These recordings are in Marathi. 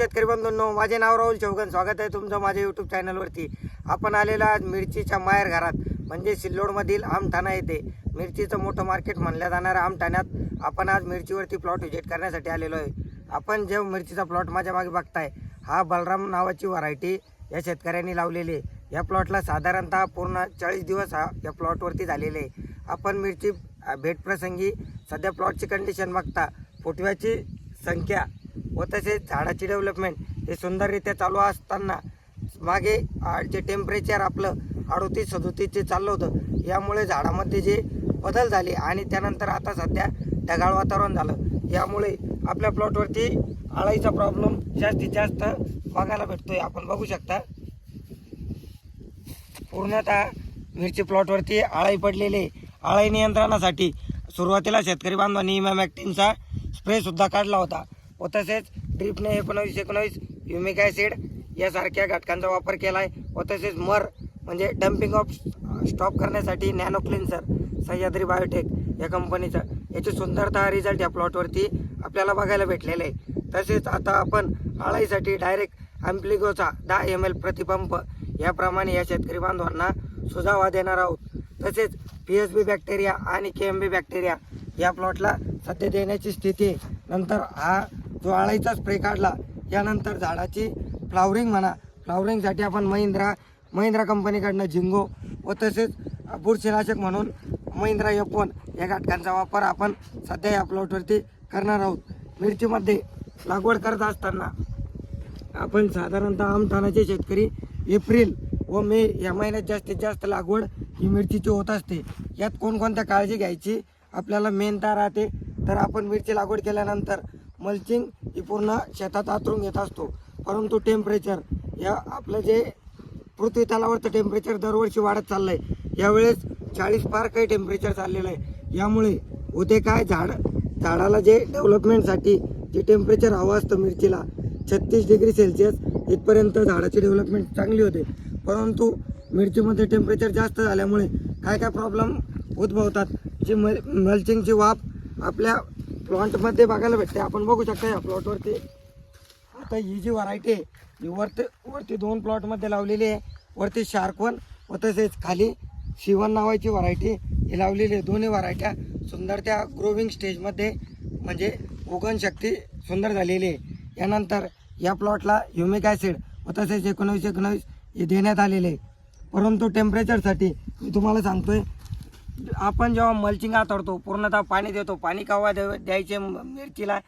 शेतकरी बंधूंनो माझे नाव राहुल चौगन. स्वागत आहे तुमचं माझ्या यूट्यूब चॅनलवरती आपण आलेलो आज मिरचीच्या माहेर घरात म्हणजे सिल्लोडमधील आमठाणा येथे. मिरचीचं मोठं मार्केट म्हणल्या जाणाऱ्या आमठाण्यात आपण आज मिरचीवरती प्लॉट व्हिजिट करण्यासाठी आलेलो आहे. आपण जे मिरचीचा प्लॉट माझ्या मागे बघताय हा बलराम नावाची व्हरायटी या शेतकऱ्यांनी लावलेली आहे. या प्लॉटला साधारणतः पूर्ण चाळीस दिवस हा या प्लॉटवरती झालेले आहे. आपण मिरची भेटप्रसंगी सध्या प्लॉटची कंडिशन बघता फुटव्याची संख्या व तसेच झाडाची डेव्हलपमेंट हे सुंदररित्या चालू असताना मागे जे टेम्परेचर आपलं अडोतीस सदोतीसचे चाललं होतं यामुळे झाडामध्ये जे बदल झाले आणि त्यानंतर आता सध्या ढगाळ वातावरण झालं. यामुळे आपल्या प्लॉटवरती आळाईचा प्रॉब्लेम जास्तीत जास्त बघायला भेटतोय. आपण बघू शकता. पूर्णतः मिरची प्लॉटवरती आळाई पडलेली आळाई नियंत्रणासाठी सुरुवातीला शेतकरी बांधवांनी इमॅमॅक्टिनचा स्प्रेसुद्धा काढला होता. व तसेच ड्रिपने एकोणावीस एकोणावीस युमिक ॲसिड यासारख्या घटकांचा वापर केला आहे व तसेच मर म्हणजे डम्पिंग ऑफ स्टॉप करण्यासाठी नॅनो क्लिन्सर सह्याद्री बायोटेक या कंपनीचं. याची सुंदरता रिझल्ट या प्लॉटवरती आपल्याला बघायला भेटलेलं आहे. तसेच आता आपण आळाईसाठी डायरेक्ट ॲम्प्लिगोचा दहा एम एल प्रतिपंप याप्रमाणे या शेतकरी बांधवांना सुझावा देणार आहोत. तसेच पी एस बी बॅक्टेरिया आणि के एम बी बॅक्टेरिया या प्लॉटला सध्या देण्याची स्थिती नंतर हा जो आळाईचा स्प्रे काढला यानंतर झाडाची फ्लावरिंग म्हणा फ्लावरिंगसाठी आपण महिंद्रा महिंद्रा कंपनीकडनं झिंगो व तसेच बुरशीनाशक म्हणून महिंद्रा एफोन या घटकांचा वापर आपण सध्या या प्लॉटवरती करणार आहोत. मिरचीमध्ये लागवड करत असताना आपण साधारणतः आमठाणाचे शेतकरी एप्रिल व मे या महिन्यात जास्तीत जास्त लागवड ही मिरचीची होत असते. यात कोणकोणत्या काळजी घ्यायची? आपल्याला मेन राहते. तर आपण मिरची लागवड केल्यानंतर मल्चिंग ही पूर्ण शेतात आतरून घेत असतो. परंतु टेम्परेचर या आपलं जे पृथ्वी तलावरचं टेम्परेचर दरवर्षी वाढत चाललंय. यावेळेस चाळीस पार काही टेम्परेचर चाललेलं आहे. यामुळे होते काय झाड झाडाला जे डेव्हलपमेंटसाठी जे टेम्परेचर हवं असतं मिरचीला छत्तीस डिग्री सेल्सिअस इथपर्यंत झाडाची डेव्हलपमेंट चांगली होते. परंतु मिरचीमध्ये टेम्परेचर जास्त झाल्यामुळे काय काय प्रॉब्लेम उद्भवतात? जी मल मल्चिंगची वाफ आपल्या प्लॉटमध्ये बघायला भेटते. आपण बघू शकता या प्लॉटवरती आता ही जी व्हरायटी आहे ही वरती वरती दोन प्लॉटमध्ये लावलेली आहे. वरती शार्कवन व तसेच खाली शिवन नावाची व्हरायटी ही लावलेली आहे. दोन्ही व्हरायट्या सुंदर त्या ग्रोविंग स्टेजमध्ये म्हणजे उगणशक्ती सुंदर झालेली आहे. यानंतर या प्लॉटला ह्युमिक ॲसिड व तसेच एकोणावीस एकोणावीस हे देण्यात आलेले आहे. परंतु टेम्परेचरसाठी मी तुम्हाला सांगतोय आपण जेव्हा मल्चिंग आतडतो पूर्णतः पाणी देतो पाणी केव्हा द्याव द्यायचे मिरचीला?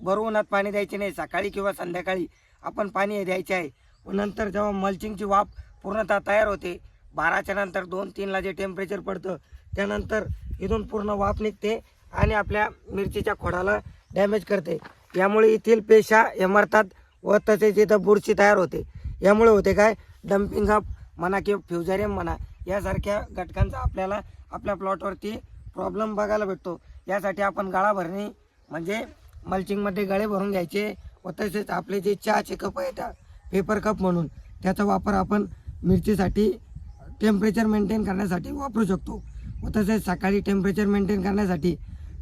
भर उन्हात पाणी द्यायचे नाही सकाळी किंवा संध्याकाळी आपण पाणी द्यायचे आहे. नंतर जेव्हा मल्चिंगची वाफ पूर्णतः तयार होते बाराच्या नंतर दोन तीनला जे टेम्परेचर पडतं त्यानंतर इथून पूर्ण वाफ निघते आणि आपल्या मिरचीच्या खोडाला डॅमेज करते. यामुळे येथील पेशा हे मरतात व तसेच इथं बुरशी तयार होते. यामुळे होते काय? डम्पिंग अप म्हणा किंवा फ्युझारियम म्हणा. यासारख्या घटकांचा आपल्याला आपल्या प्लॉटवरती प्रॉब्लेम बघायला भेटतो. यासाठी आपण गाळा भरणे म्हणजे मल्चिंगमध्ये गळे भरून घ्यायचे व तसेच आपले जे चहाचे कप येतात पेपर कप म्हणून त्याचा वापर आपण मिरचीसाठी टेम्परेचर मेंटेन करण्यासाठी वापरू शकतो. व तसेच सकाळी टेम्परेचर मेंटेन करण्यासाठी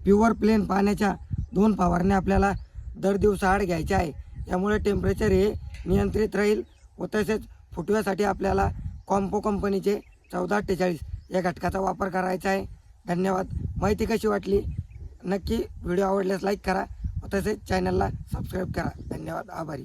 प्युअर प्लेन पाण्याच्या दोन फवारण्या आपल्याला दर दिवसाआड घ्यायच्या आहे. त्यामुळे टेम्परेचर हे नियंत्रित राहील व तसेच फुटव्यासाठी आपल्याला कॉम्पो कंपनीचे चौदा अठ्ठेचाळीस या घटकाचा वापर करायचा आहे. धन्यवाद. माहिती कशी वाटली? नक्की व्हिडिओ आवडल्यास लाईक करा. व तसेच चॅनलला सबस्क्राईब करा. धन्यवाद. आभारी.